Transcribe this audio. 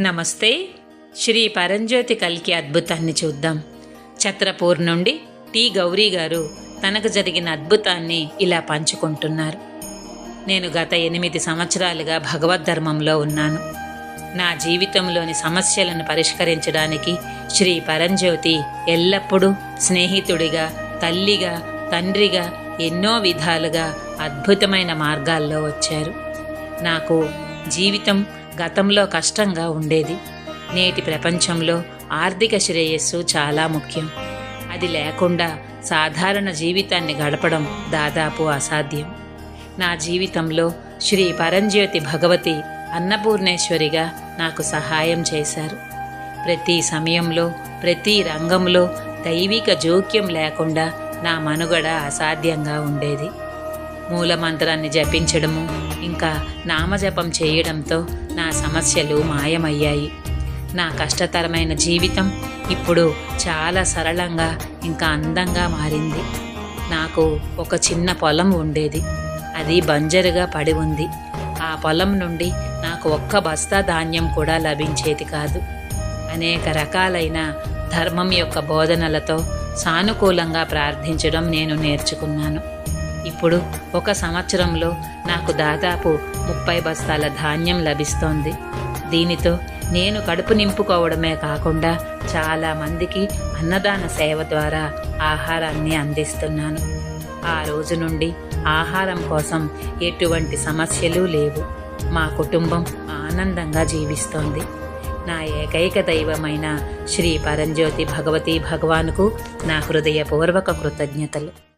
నమస్తే. శ్రీ పరంజ్యోతి కల్కి అద్భుతాన్ని చూద్దాం. ఛత్రపూర్ నుండి టి. గౌరీ గారు తనకు జరిగిన అద్భుతాన్ని ఇలా పంచుకుంటున్నారు. నేను గత ఎనిమిది సంవత్సరాలుగా భగవద్ ధర్మంలో ఉన్నాను. నా జీవితంలోని సమస్యలను పరిష్కరించడానికి శ్రీ పరంజ్యోతి ఎల్లప్పుడూ స్నేహితుడిగా తల్లిగా తండ్రిగా ఎన్నో విధాలుగా అద్భుతమైన మార్గాల్లో వచ్చారు. నాకు జీవితం గతంలో కష్టంగా ఉండేది. నేటి ప్రపంచంలో ఆర్థిక శ్రేయస్సు చాలా ముఖ్యం. అది లేకుండా సాధారణ జీవితాన్ని గడపడం దాదాపు అసాధ్యం. నా జీవితంలో శ్రీ పరంజ్యోతి భగవతి అన్నపూర్ణేశ్వరిగా నాకు సహాయం చేశారు. ప్రతి సమయంలో ప్రతి రంగంలో దైవిక జోక్యం లేకుండా నా మనుగడ అసాధ్యంగా ఉండేది. మూలమంత్రాన్ని జపించడము ఇంకా నామజపం చేయడంతో సమస్యలు మాయమయ్యాయి. నా కష్టతరమైన జీవితం ఇప్పుడు చాలా సరళంగా ఇంకా అందంగా మారింది. నాకు ఒక చిన్న పొలం ఉండేది. అది బంజరుగా పడి ఉంది. ఆ పొలం నుండి నాకు ఒక్క బస్తా ధాన్యం కూడా లభించేది కాదు. అనేక రకాలైన ధర్మం యొక్క బోధనలతో సానుకూలంగా ప్రార్థించడం నేను నేర్చుకున్నాను. ఇప్పుడు ఒక సంవత్సరంలో నాకు దాదాపు ముప్పై బస్తాల ధాన్యం లభిస్తోంది. దీనితో నేను కడుపు నింపుకోవడమే కాకుండా చాలా మందికి అన్నదాన సేవ ద్వారా ఆహారాన్ని అందిస్తున్నాను. ఆ రోజు నుండి ఆహారం కోసం ఎటువంటి సమస్యలు లేవు. మా కుటుంబం ఆనందంగా జీవిస్తోంది. నా ఏకైక దైవమైన శ్రీ పరంజ్యోతి భగవతి భగవానుకు నా హృదయపూర్వక కృతజ్ఞతలు.